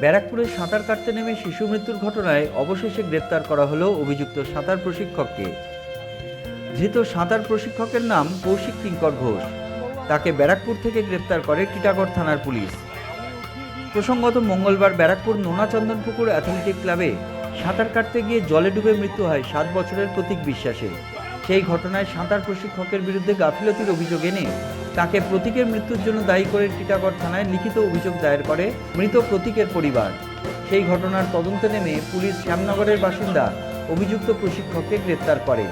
ব্যারাকপুরে সাঁতার কাটতে নেমে শিশু মৃত্যুর ঘটনায় অবশেষে গ্রেপ্তার করা হলো অভিযুক্ত সাঁতার প্রশিক্ষককে। ধৃত সাঁতার প্রশিক্ষকের নাম কৌশিক কিঙ্কর ঘোষ। তাকে ব্যারাকপুর থেকে গ্রেপ্তার করে টিটাগড় থানার পুলিশ। প্রসঙ্গত মঙ্গলবার ব্যারাকপুর নোনাচন্দনপুকুর অ্যাথলেটিক ক্লাবে সাঁতার কাটতে গিয়ে জলে ডুবে মৃত্যু হয় সাত বছরের প্রতীক বিশ্বাসে সেই ঘটনায় সাঁতার প্রশিক্ষকের বিরুদ্ধে গাফিলতির অভিযোগ এনে তাকে প্রতীকের মৃত্যুর জন্য দায়ী করে টিটাগড় থানায় লিখিত অভিযোগ দায়ের করে মৃত প্রতীকের পরিবার। সেই ঘটনার তদন্তে নেমে পুলিশ শ্যামনগরের বাসিন্দা অভিযুক্ত প্রশিক্ষককে গ্রেপ্তার করে।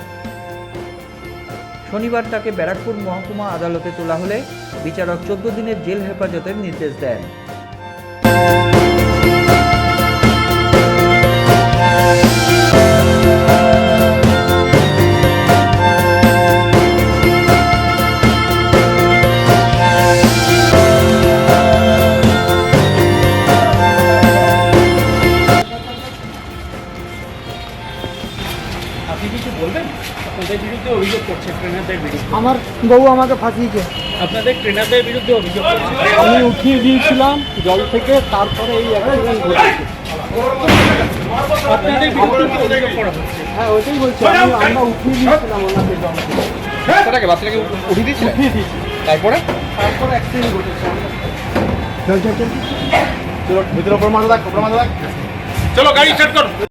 শনিবার তাকে ব্যারাকপুর মহকুমা আদালতে তোলা হলে বিচারক চোদ্দ দিনের জেল হেফাজতের নির্দেশ দেন। আপনি কিছু বলবেন? আপনাদের বিরুদ্ধে অভিযোগ করছে ট্রেনারদের বিরুদ্ধে। আমার বউ আমাকে ফাঁসিয়েছে। আপনাদের ট্রেনারদের বিরুদ্ধে অভিযোগ করছে। আমি উঠিয়ে দিয়েছিলাম জল থেকে তারপরে এই অ্যাক্সিডেন্ট ঘটেছে। আপনাদের বিরুদ্ধে অভিযোগ করা হচ্ছে? হ্যাঁ ওইটাই বলছি আমি আমরা উঠিয়ে দিয়েছিলাম ওনাকে। জল থেকে বাচ্চাটাকে বাচ্চাটাকে উঠিয়ে দিয়েছিলেন উঠিয়ে দিয়েছি। তারপরে? তারপরে অ্যাক্সিডেন্ট ঘটেছে। চল ভিতরে ওপর মাথা রাখ ওপর মাথা রাখ চলো গাড়ি স্টার্ট করো।